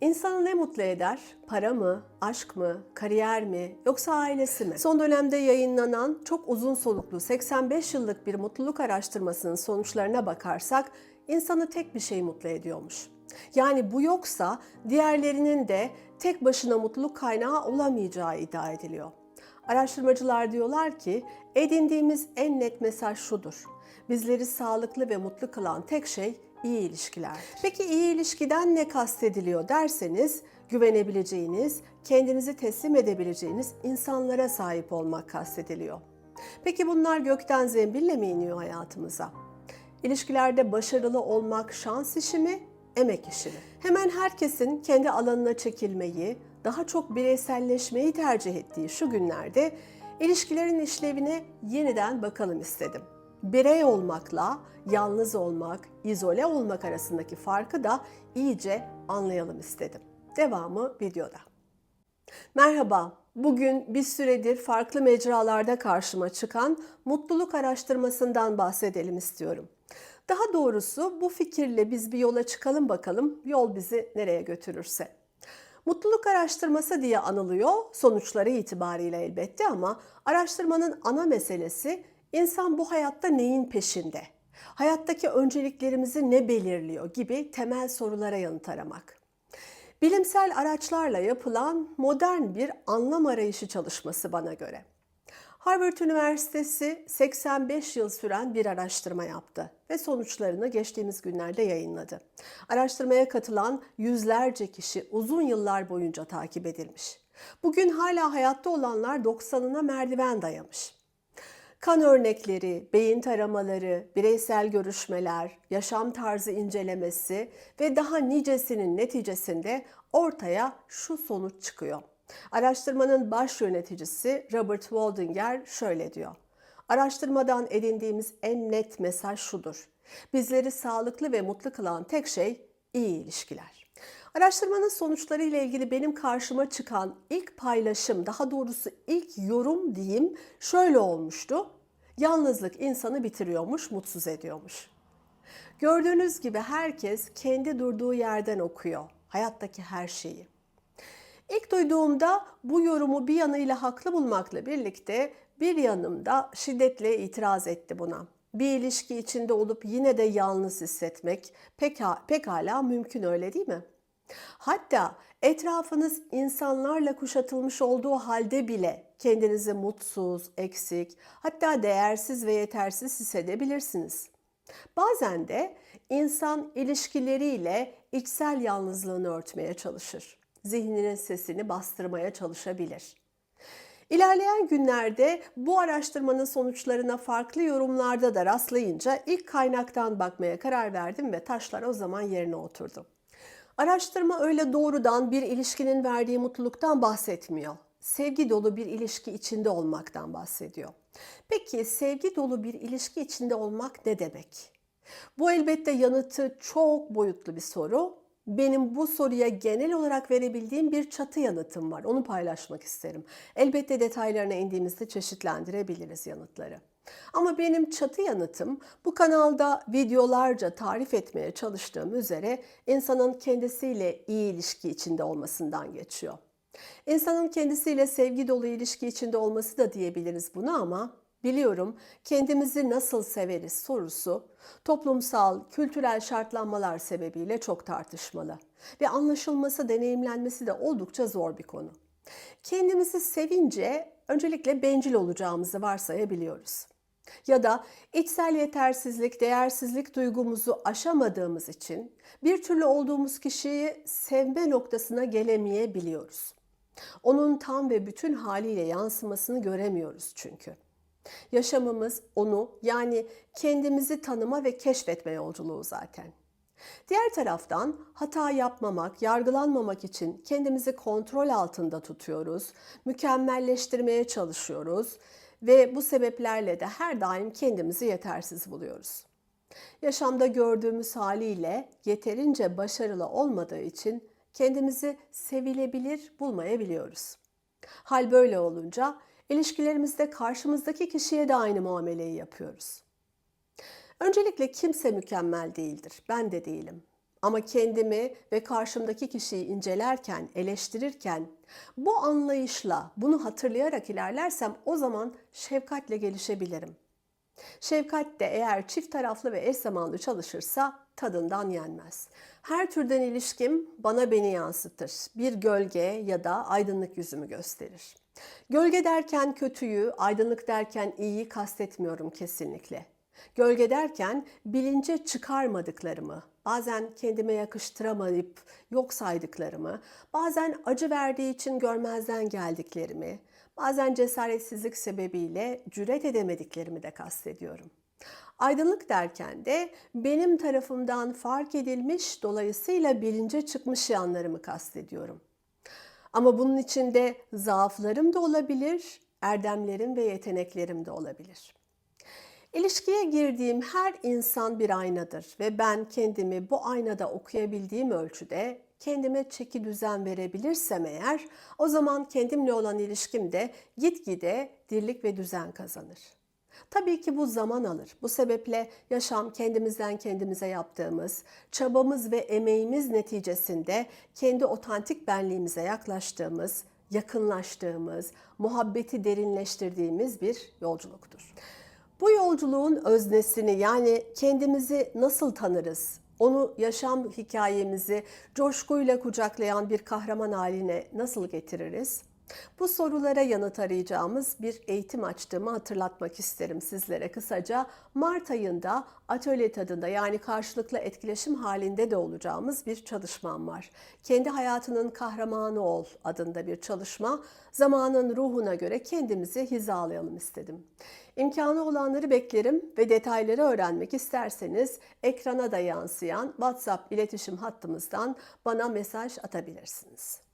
İnsanı ne mutlu eder? Para mı, aşk mı, kariyer mi, yoksa ailesi mi? Son dönemde yayınlanan çok uzun soluklu 85 yıllık bir mutluluk araştırmasının sonuçlarına bakarsak insanı tek bir şey mutlu ediyormuş. Yani bu yoksa diğerlerinin de tek başına mutluluk kaynağı olamayacağı iddia ediliyor. Araştırmacılar diyorlar ki edindiğimiz en net mesaj şudur. Bizleri sağlıklı ve mutlu kılan tek şey iyi ilişkiler. Peki iyi ilişkiden ne kastediliyor derseniz güvenebileceğiniz, kendinizi teslim edebileceğiniz insanlara sahip olmak kastediliyor. Peki bunlar gökten zembille mi iniyor hayatımıza? İlişkilerde başarılı olmak şans işi mi, emek işi mi? Hemen herkesin kendi alanına çekilmeyi, daha çok bireyselleşmeyi tercih ettiği şu günlerde ilişkilerin işlevine yeniden bakalım istedim. Birey olmakla yalnız olmak, izole olmak arasındaki farkı da iyice anlayalım istedim. Devamı videoda. Merhaba. Bugün bir süredir farklı mecralarda karşıma çıkan mutluluk araştırmasından bahsedelim istiyorum. Daha doğrusu bu fikirle biz bir yola çıkalım bakalım yol bizi nereye götürürse. Mutluluk araştırması diye anılıyor sonuçları itibariyle elbette ama araştırmanın ana meselesi insan bu hayatta neyin peşinde? Hayattaki önceliklerimizi ne belirliyor gibi temel sorulara yanıt aramak. Bilimsel araçlarla yapılan modern bir anlam arayışı çalışması bana göre. Harvard Üniversitesi 85 yıl süren bir araştırma yaptı ve sonuçlarını geçtiğimiz günlerde yayınladı. Araştırmaya katılan yüzlerce kişi uzun yıllar boyunca takip edilmiş. Bugün hala hayatta olanlar 90'ına merdiven dayamış. Kan örnekleri, beyin taramaları, bireysel görüşmeler, yaşam tarzı incelemesi ve daha nicesinin neticesinde ortaya şu sonuç çıkıyor. Araştırmanın baş yöneticisi Robert Waldinger şöyle diyor. Araştırmadan edindiğimiz en net mesaj şudur. Bizleri sağlıklı ve mutlu kılan tek şey iyi ilişkiler. Araştırmanın sonuçları ile ilgili benim karşıma çıkan ilk paylaşım, daha doğrusu ilk yorum diyeyim şöyle olmuştu. Yalnızlık insanı bitiriyormuş, mutsuz ediyormuş. Gördüğünüz gibi herkes kendi durduğu yerden okuyor hayattaki her şeyi. İlk duyduğumda bu yorumu bir yanıyla haklı bulmakla birlikte bir yanım da şiddetle itiraz etti buna. Bir ilişki içinde olup yine de yalnız hissetmek peka, pekala mümkün öyle değil mi? Hatta etrafınız insanlarla kuşatılmış olduğu halde bile kendinizi mutsuz, eksik, hatta değersiz ve yetersiz hissedebilirsiniz. Bazen de insan ilişkileriyle içsel yalnızlığını örtmeye çalışır. Zihninin sesini bastırmaya çalışabilir. İlerleyen günlerde bu araştırmanın sonuçlarına farklı yorumlarda da rastlayınca ilk kaynaktan bakmaya karar verdim ve taşlar o zaman yerine oturdu. Araştırma öyle doğrudan bir ilişkinin verdiği mutluluktan bahsetmiyor. Sevgi dolu bir ilişki içinde olmaktan bahsediyor. Peki sevgi dolu bir ilişki içinde olmak ne demek? Bu elbette yanıtı çok boyutlu bir soru. Benim bu soruya genel olarak verebildiğim bir çatı yanıtım var. Onu paylaşmak isterim. Elbette detaylarına indiğimizde çeşitlendirebiliriz yanıtları. Ama benim çatı yanıtım bu kanalda videolarca tarif etmeye çalıştığım üzere insanın kendisiyle iyi ilişki içinde olmasından geçiyor. İnsanın kendisiyle sevgi dolu ilişki içinde olması da diyebiliriz buna ama biliyorum kendimizi nasıl severiz sorusu toplumsal, kültürel şartlanmalar sebebiyle çok tartışmalı ve anlaşılması, deneyimlenmesi de oldukça zor bir konu. Kendimizi sevince öncelikle bencil olacağımızı varsayabiliyoruz. Ya da içsel yetersizlik, değersizlik duygumuzu aşamadığımız için bir türlü olduğumuz kişiyi sevme noktasına gelemeyebiliyoruz. Onun tam ve bütün haliyle yansımasını göremiyoruz çünkü. Yaşamımız onu yani kendimizi tanıma ve keşfetme yolculuğu zaten. Diğer taraftan hata yapmamak, yargılanmamak için kendimizi kontrol altında tutuyoruz, mükemmelleştirmeye çalışıyoruz ve bu sebeplerle de her daim kendimizi yetersiz buluyoruz. Yaşamda gördüğümüz haliyle yeterince başarılı olmadığı için kendimizi sevilebilir bulmayabiliyoruz. Hal böyle olunca ilişkilerimizde karşımızdaki kişiye de aynı muameleyi yapıyoruz. Öncelikle kimse mükemmel değildir. Ben de değilim. Ama kendimi ve karşımdaki kişiyi incelerken, eleştirirken bu anlayışla, bunu hatırlayarak ilerlersem o zaman şefkatle gelişebilirim. Şefkat de eğer çift taraflı ve eş zamanlı çalışırsa tadından yenmez. Her türden ilişkim bana beni yansıtır. Bir gölge ya da aydınlık yüzümü gösterir. Gölge derken kötüyü, aydınlık derken iyiyi kastetmiyorum kesinlikle. Gölge derken bilince çıkarmadıklarımı, bazen kendime yakıştıramayıp yok saydıklarımı, bazen acı verdiği için görmezden geldiklerimi, bazen cesaretsizlik sebebiyle cüret edemediklerimi de kastediyorum. Aydınlık derken de benim tarafımdan fark edilmiş dolayısıyla bilince çıkmış yanlarımı kastediyorum. Ama bunun içinde zaaflarım da olabilir, erdemlerim ve yeteneklerim de olabilir. İlişkiye girdiğim her insan bir aynadır ve ben kendimi bu aynada okuyabildiğim ölçüde kendime çeki düzen verebilirsem eğer o zaman kendimle olan ilişkim de gitgide dirlik ve düzen kazanır. Tabii ki bu zaman alır. Bu sebeple yaşam kendimizden kendimize yaptığımız, çabamız ve emeğimiz neticesinde kendi otantik benliğimize yaklaştığımız, yakınlaştığımız, muhabbeti derinleştirdiğimiz bir yolculuktur. Bu yolculuğun öznesini yani kendimizi nasıl tanırız? Onu yaşam hikayemizi coşkuyla kucaklayan bir kahraman haline nasıl getiririz? Bu sorulara yanıt arayacağımız bir eğitim açtığımı hatırlatmak isterim sizlere kısaca. Mart ayında atölye tadında yani karşılıklı etkileşim halinde de olacağımız bir çalışmam var. Kendi hayatının kahramanı ol adında bir çalışma. Zamanın ruhuna göre kendimizi hizalayalım istedim. İmkanı olanları beklerim ve detayları öğrenmek isterseniz ekrana da yansıyan WhatsApp iletişim hattımızdan bana mesaj atabilirsiniz.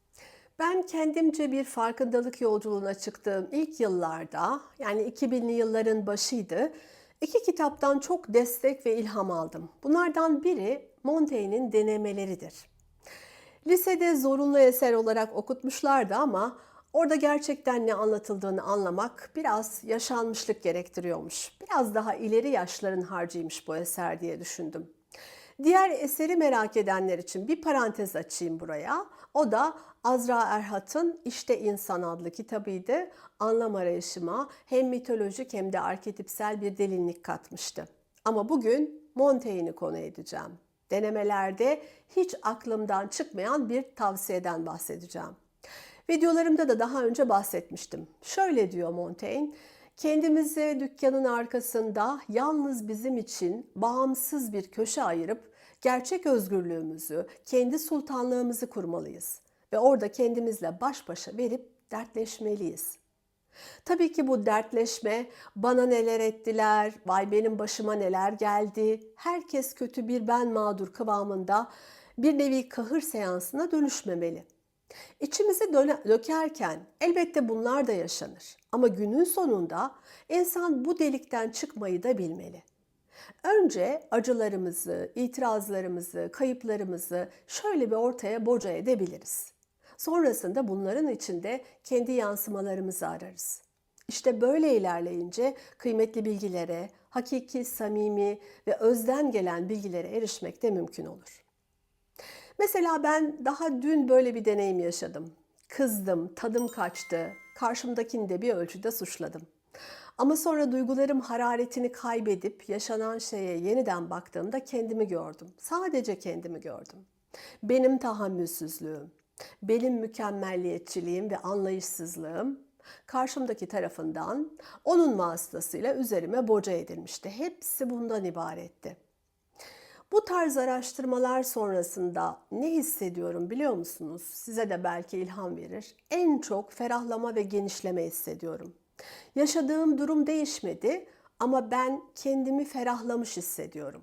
Ben kendimce bir farkındalık yolculuğuna çıktığım ilk yıllarda, yani 2000'li yılların başıydı, iki kitaptan çok destek ve ilham aldım. Bunlardan biri Montaigne'in denemeleridir. Lisede zorunlu eser olarak okutmuşlardı ama orada gerçekten ne anlatıldığını anlamak biraz yaşanmışlık gerektiriyormuş. Biraz daha ileri yaşların harcıymış bu eser diye düşündüm. Diğer eseri merak edenler için bir parantez açayım buraya. O da Azra Erhat'ın İşte İnsan adlı kitabıydı. Anlam arayışıma hem mitolojik hem de arketipsel bir derinlik katmıştı. Ama bugün Montaigne'i konu edeceğim. Denemelerde hiç aklımdan çıkmayan bir tavsiyeden bahsedeceğim. Videolarımda da daha önce bahsetmiştim. Şöyle diyor Montaigne, kendimize dükkanın arkasında yalnız bizim için bağımsız bir köşe ayırıp gerçek özgürlüğümüzü, kendi sultanlığımızı kurmalıyız ve orada kendimizle baş başa verip dertleşmeliyiz. Tabii ki bu dertleşme bana neler ettiler, vay benim başıma neler geldi, herkes kötü bir ben mağdur kıvamında bir nevi kahır seansına dönüşmemeli. İçimizi dökerken elbette bunlar da yaşanır. Ama günün sonunda insan bu delikten çıkmayı da bilmeli. Önce acılarımızı, itirazlarımızı, kayıplarımızı şöyle bir ortaya boca edebiliriz. Sonrasında bunların içinde kendi yansımalarımızı ararız. İşte böyle ilerleyince kıymetli bilgilere, hakiki, samimi ve özden gelen bilgilere erişmek de mümkün olur. Mesela ben daha dün böyle bir deneyim yaşadım. Kızdım, tadım kaçtı, karşımdakini de bir ölçüde suçladım. Ama sonra duygularım hararetini kaybedip yaşanan şeye yeniden baktığımda kendimi gördüm. Sadece kendimi gördüm. Benim tahammülsüzlüğüm, benim mükemmelliyetçiliğim ve anlayışsızlığım karşımdaki tarafından onun vasıtasıyla üzerime boca edilmişti. Hepsi bundan ibaretti. Bu tarz araştırmalar sonrasında ne hissediyorum biliyor musunuz? Size de belki ilham verir. En çok ferahlama ve genişleme hissediyorum. Yaşadığım durum değişmedi ama ben kendimi ferahlamış hissediyorum.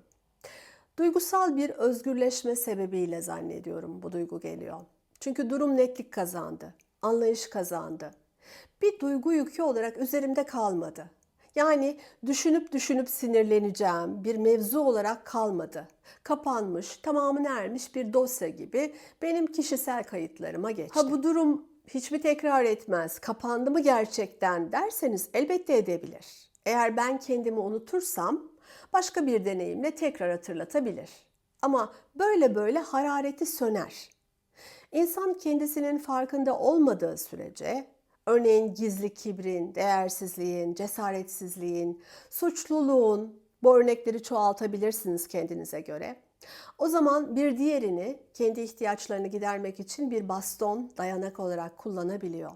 Duygusal bir özgürleşme sebebiyle zannediyorum bu duygu geliyor. Çünkü durum netlik kazandı, anlayış kazandı. Bir duygu yükü olarak üzerimde kalmadı. Yani düşünüp düşünüp sinirleneceğim bir mevzu olarak kalmadı. Kapanmış, tamamını ermiş bir dosya gibi benim kişisel kayıtlarıma geçti. Ha bu durum hiçbir tekrar etmez, kapandı mı gerçekten derseniz elbette edebilir. Eğer ben kendimi unutursam başka bir deneyimle tekrar hatırlatabilir. Ama böyle böyle harareti söner. İnsan kendisinin farkında olmadığı sürece, örneğin gizli kibrin, değersizliğin, cesaretsizliğin, suçluluğun, bu örnekleri çoğaltabilirsiniz kendinize göre. O zaman bir diğerini kendi ihtiyaçlarını gidermek için bir baston, dayanak olarak kullanabiliyor.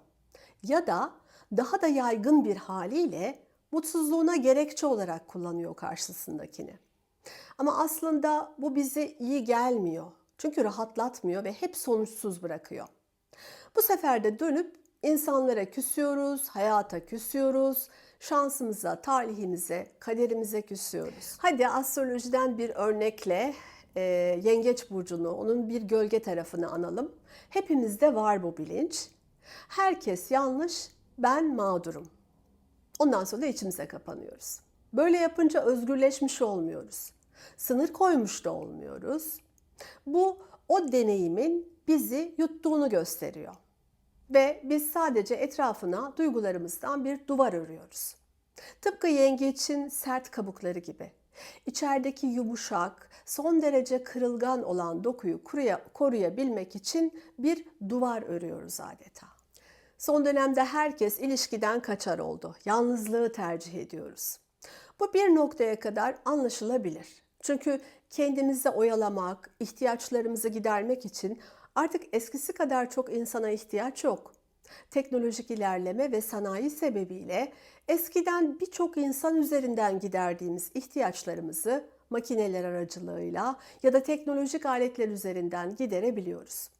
Ya da daha da yaygın bir haliyle mutsuzluğuna gerekçe olarak kullanıyor karşısındakini. Ama aslında bu bize iyi gelmiyor. Çünkü rahatlatmıyor ve hep sonuçsuz bırakıyor. Bu sefer de dönüp insanlara küsüyoruz, hayata küsüyoruz, şansımıza, talihimize, kaderimize küsüyoruz. Hadi astrolojiden bir örnekle e, Yengeç burcunu, onun bir gölge tarafını analım. Hepimizde var bu bilinç. Herkes yanlış, ben mağdurum. Ondan sonra da içimize kapanıyoruz. Böyle yapınca özgürleşmiş olmuyoruz. Sınır koymuş da olmuyoruz. Bu o deneyimin bizi yuttuğunu gösteriyor. Ve biz sadece etrafına duygularımızdan bir duvar örüyoruz. Tıpkı yengeçin sert kabukları gibi. İçerideki yumuşak, son derece kırılgan olan dokuyu kuruya, koruyabilmek için bir duvar örüyoruz adeta. Son dönemde herkes ilişkiden kaçar oldu. Yalnızlığı tercih ediyoruz. Bu bir noktaya kadar anlaşılabilir. Çünkü kendimizi oyalamak, ihtiyaçlarımızı gidermek için artık eskisi kadar çok insana ihtiyaç yok. Teknolojik ilerleme ve sanayi sebebiyle eskiden birçok insan üzerinden giderdiğimiz ihtiyaçlarımızı makineler aracılığıyla ya da teknolojik aletler üzerinden giderebiliyoruz.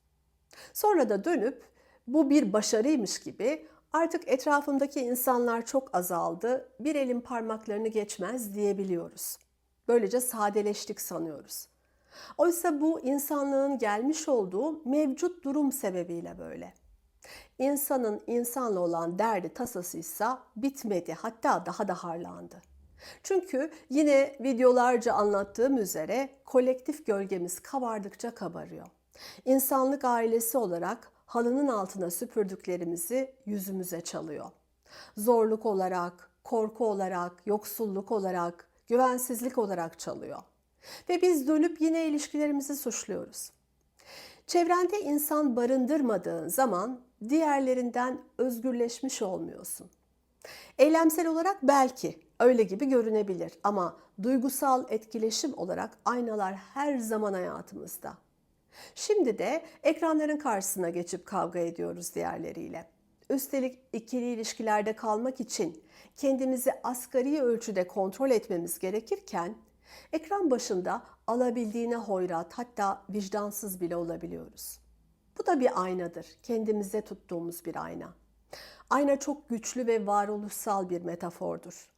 Sonra da dönüp bu bir başarıymış gibi artık etrafımdaki insanlar çok azaldı, bir elin parmaklarını geçmez diyebiliyoruz. Böylece sadeleştik sanıyoruz. Oysa bu insanlığın gelmiş olduğu mevcut durum sebebiyle böyle. İnsanın insanla olan derdi tasasıysa bitmedi hatta daha da harlandı. Çünkü yine videolarca anlattığım üzere kolektif gölgemiz kabardıkça kabarıyor. İnsanlık ailesi olarak halının altına süpürdüklerimizi yüzümüze çalıyor. Zorluk olarak, korku olarak, yoksulluk olarak, güvensizlik olarak çalıyor. Ve biz dönüp yine ilişkilerimizi suçluyoruz. Çevrende insan barındırmadığın zaman diğerlerinden özgürleşmiş olmuyorsun. Eylemsel olarak belki öyle gibi görünebilir ama duygusal etkileşim olarak aynalar her zaman hayatımızda. Şimdi de ekranların karşısına geçip kavga ediyoruz diğerleriyle. Üstelik ikili ilişkilerde kalmak için kendimizi asgari ölçüde kontrol etmemiz gerekirken ekran başında alabildiğine hoyrat hatta vicdansız bile olabiliyoruz. Bu da bir aynadır. Kendimize tuttuğumuz bir ayna. Ayna çok güçlü ve varoluşsal bir metafordur.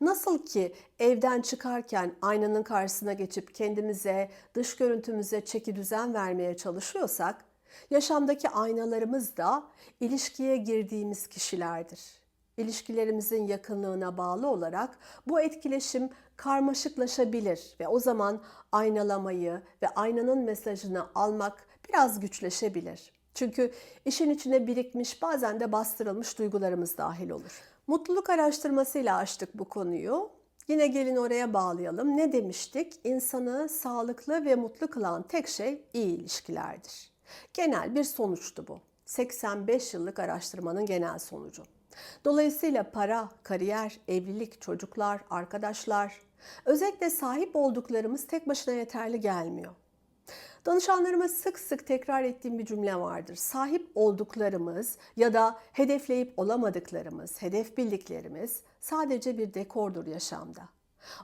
Nasıl ki evden çıkarken aynanın karşısına geçip kendimize, dış görüntümüze çeki düzen vermeye çalışıyorsak, yaşamdaki aynalarımız da ilişkiye girdiğimiz kişilerdir. İlişkilerimizin yakınlığına bağlı olarak bu etkileşim karmaşıklaşabilir ve o zaman aynalamayı ve aynanın mesajını almak biraz güçleşebilir. Çünkü işin içine birikmiş bazen de bastırılmış duygularımız dahil olur. Mutluluk araştırmasıyla açtık bu konuyu. Yine gelin oraya bağlayalım. Ne demiştik? İnsanı sağlıklı ve mutlu kılan tek şey iyi ilişkilerdir. Genel bir sonuçtu bu. 85 yıllık araştırmanın genel sonucu. Dolayısıyla para, kariyer, evlilik, çocuklar, arkadaşlar, özellikle sahip olduklarımız tek başına yeterli gelmiyor. Danışanlarıma sık sık tekrar ettiğim bir cümle vardır. Sahip olduklarımız ya da hedefleyip olamadıklarımız, hedef bildiklerimiz sadece bir dekordur yaşamda.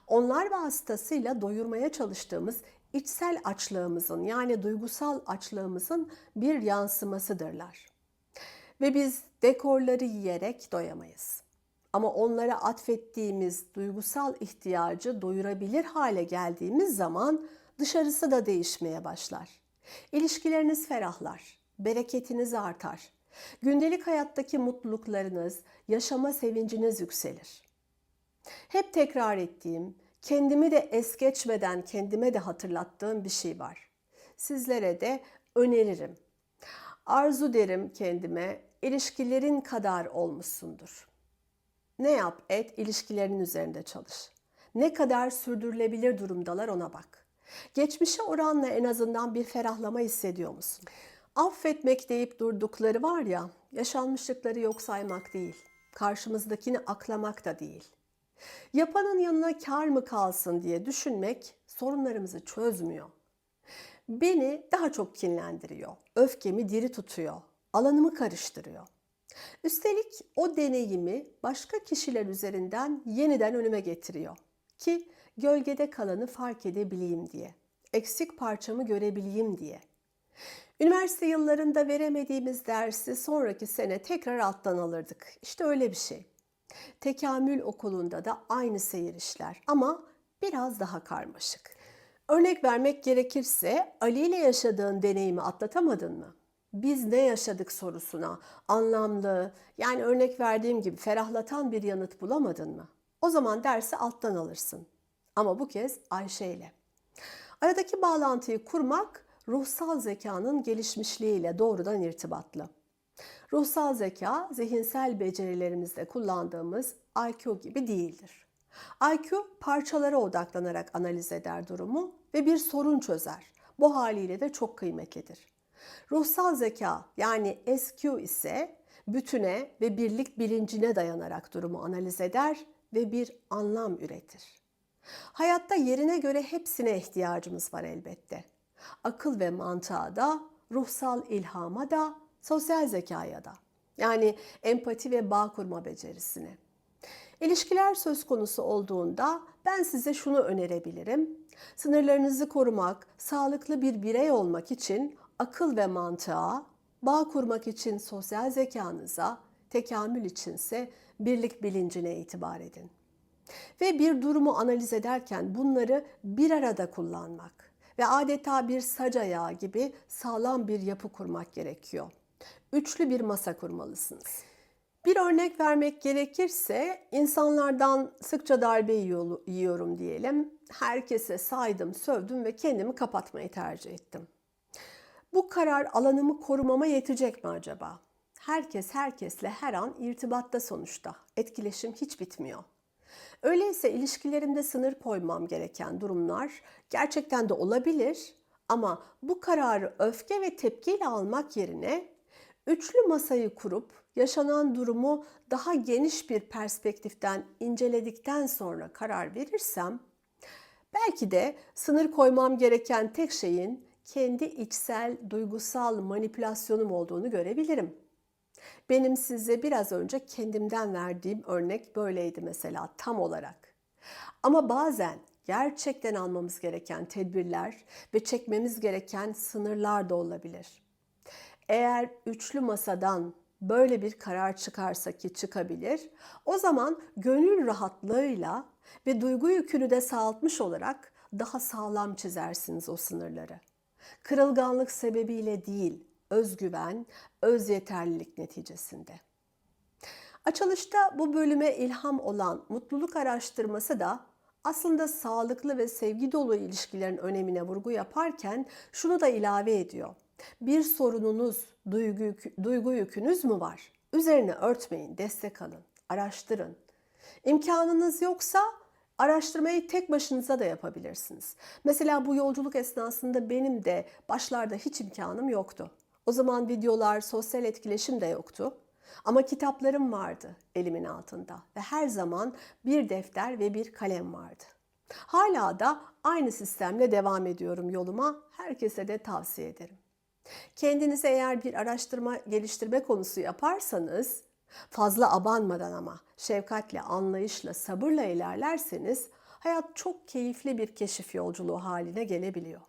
Onlar vasıtasıyla doyurmaya çalıştığımız içsel açlığımızın yani duygusal açlığımızın bir yansımasıdırlar. Ve biz dekorları yiyerek doyamayız. Ama onlara atfettiğimiz duygusal ihtiyacı doyurabilir hale geldiğimiz zaman dışarısı da değişmeye başlar. İlişkileriniz ferahlar, bereketiniz artar. Gündelik hayattaki mutluluklarınız, yaşama sevinciniz yükselir. Hep tekrar ettiğim, kendimi de es geçmeden kendime de hatırlattığım bir şey var. Sizlere de öneririm. Arzu derim kendime, ilişkilerin kadar olmuşsundur. Ne yap et, ilişkilerin üzerinde çalış. Ne kadar sürdürülebilir durumdalar ona bak. Geçmişe oranla en azından bir ferahlama hissediyor musun? Affetmek deyip durdukları var ya, yaşanmışlıkları yok saymak değil, karşımızdakini aklamak da değil. Yapanın yanına kar mı kalsın diye düşünmek sorunlarımızı çözmüyor. Beni daha çok kinlendiriyor, öfkemi diri tutuyor, alanımı karıştırıyor. Üstelik o deneyimi başka kişiler üzerinden yeniden önüme getiriyor ki gölgede kalanı fark edebileyim diye, eksik parçamı görebileyim diye. Üniversite yıllarında veremediğimiz dersi sonraki sene tekrar alttan alırdık. İşte öyle bir şey. Tekamül okulunda da aynı seyir işler ama biraz daha karmaşık. Örnek vermek gerekirse Ali ile yaşadığın deneyimi atlatamadın mı? Biz ne yaşadık sorusuna anlamlı, yani örnek verdiğim gibi ferahlatan bir yanıt bulamadın mı? O zaman dersi alttan alırsın. Ama bu kez Ayşe ile. Aradaki bağlantıyı kurmak ruhsal zekanın gelişmişliğiyle doğrudan irtibatlı. Ruhsal zeka, zihinsel becerilerimizde kullandığımız IQ gibi değildir. IQ parçalara odaklanarak analiz eder durumu ve bir sorun çözer. Bu haliyle de çok kıymetlidir. Ruhsal zeka yani SQ ise bütüne ve birlik bilincine dayanarak durumu analiz eder ve bir anlam üretir. Hayatta yerine göre hepsine ihtiyacımız var elbette. Akıl ve mantığa da, ruhsal ilhama da, sosyal zekaya da. Yani empati ve bağ kurma becerisine. İlişkiler söz konusu olduğunda ben size şunu önerebilirim. Sınırlarınızı korumak, sağlıklı bir birey olmak için akıl ve mantığa, bağ kurmak için sosyal zekanıza, tekamül içinse birlik bilincine itibar edin. Ve bir durumu analiz ederken bunları bir arada kullanmak ve adeta bir sac ayağı gibi sağlam bir yapı kurmak gerekiyor. Üçlü bir masa kurmalısınız. Bir örnek vermek gerekirse insanlardan sıkça darbe yiyorum diyelim. Herkese saydım, sövdüm ve kendimi kapatmayı tercih ettim. Bu karar alanımı korumama yetecek mi acaba? Herkes herkesle her an irtibatta sonuçta. Etkileşim hiç bitmiyor. Öyleyse ilişkilerimde sınır koymam gereken durumlar gerçekten de olabilir ama bu kararı öfke ve tepkiyle almak yerine üçlü masayı kurup yaşanan durumu daha geniş bir perspektiften inceledikten sonra karar verirsem belki de sınır koymam gereken tek şeyin kendi içsel duygusal manipülasyonum olduğunu görebilirim. Benim size biraz önce kendimden verdiğim örnek böyleydi mesela tam olarak. Ama bazen gerçekten almamız gereken tedbirler ve çekmemiz gereken sınırlar da olabilir. Eğer üçlü masadan böyle bir karar çıkarsa ki çıkabilir, o zaman gönül rahatlığıyla ve duygu yükünü de sağaltmış olarak daha sağlam çizersiniz o sınırları. Kırılganlık sebebiyle değil, özgüven, öz yeterlilik neticesinde. Açılışta bu bölüme ilham olan mutluluk araştırması da aslında sağlıklı ve sevgi dolu ilişkilerin önemine vurgu yaparken şunu da ilave ediyor. Bir sorununuz, duygu, duygu yükünüz mü var? Üzerine örtmeyin, destek alın, araştırın. İmkanınız yoksa Araştırmayı tek başınıza da yapabilirsiniz. Mesela bu yolculuk esnasında benim de başlarda hiç imkanım yoktu. O zaman videolar, sosyal etkileşim de yoktu. Ama kitaplarım vardı elimin altında ve her zaman bir defter ve bir kalem vardı. Hala da aynı sistemle devam ediyorum yoluma. Herkese de tavsiye ederim. Kendinize eğer bir araştırma geliştirme konusu yaparsanız Fazla abanmadan ama şefkatle, anlayışla, sabırla ilerlerseniz hayat çok keyifli bir keşif yolculuğu haline gelebiliyor.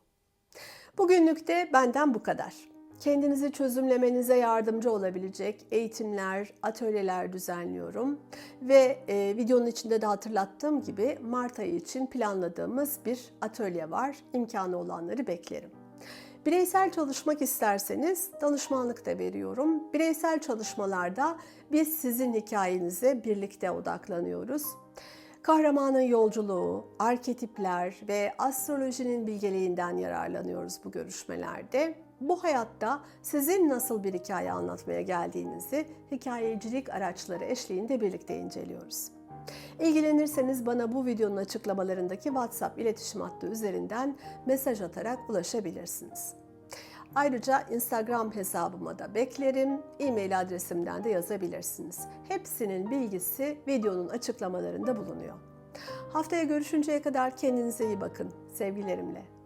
Bugünlük de benden bu kadar. Kendinizi çözümlemenize yardımcı olabilecek eğitimler, atölyeler düzenliyorum. Ve e, videonun içinde de hatırlattığım gibi Mart ayı için planladığımız bir atölye var. İmkanı olanları beklerim. Bireysel çalışmak isterseniz danışmanlık da veriyorum. Bireysel çalışmalarda biz sizin hikayenize birlikte odaklanıyoruz. Kahramanın yolculuğu, arketipler ve astrolojinin bilgeliğinden yararlanıyoruz bu görüşmelerde. Bu hayatta sizin nasıl bir hikaye anlatmaya geldiğinizi hikayecilik araçları eşliğinde birlikte inceliyoruz. İlgilenirseniz bana bu videonun açıklamalarındaki WhatsApp iletişim hattı üzerinden mesaj atarak ulaşabilirsiniz. Ayrıca Instagram hesabıma da beklerim. E-mail adresimden de yazabilirsiniz. Hepsinin bilgisi videonun açıklamalarında bulunuyor. Haftaya görüşünceye kadar kendinize iyi bakın. Sevgilerimle.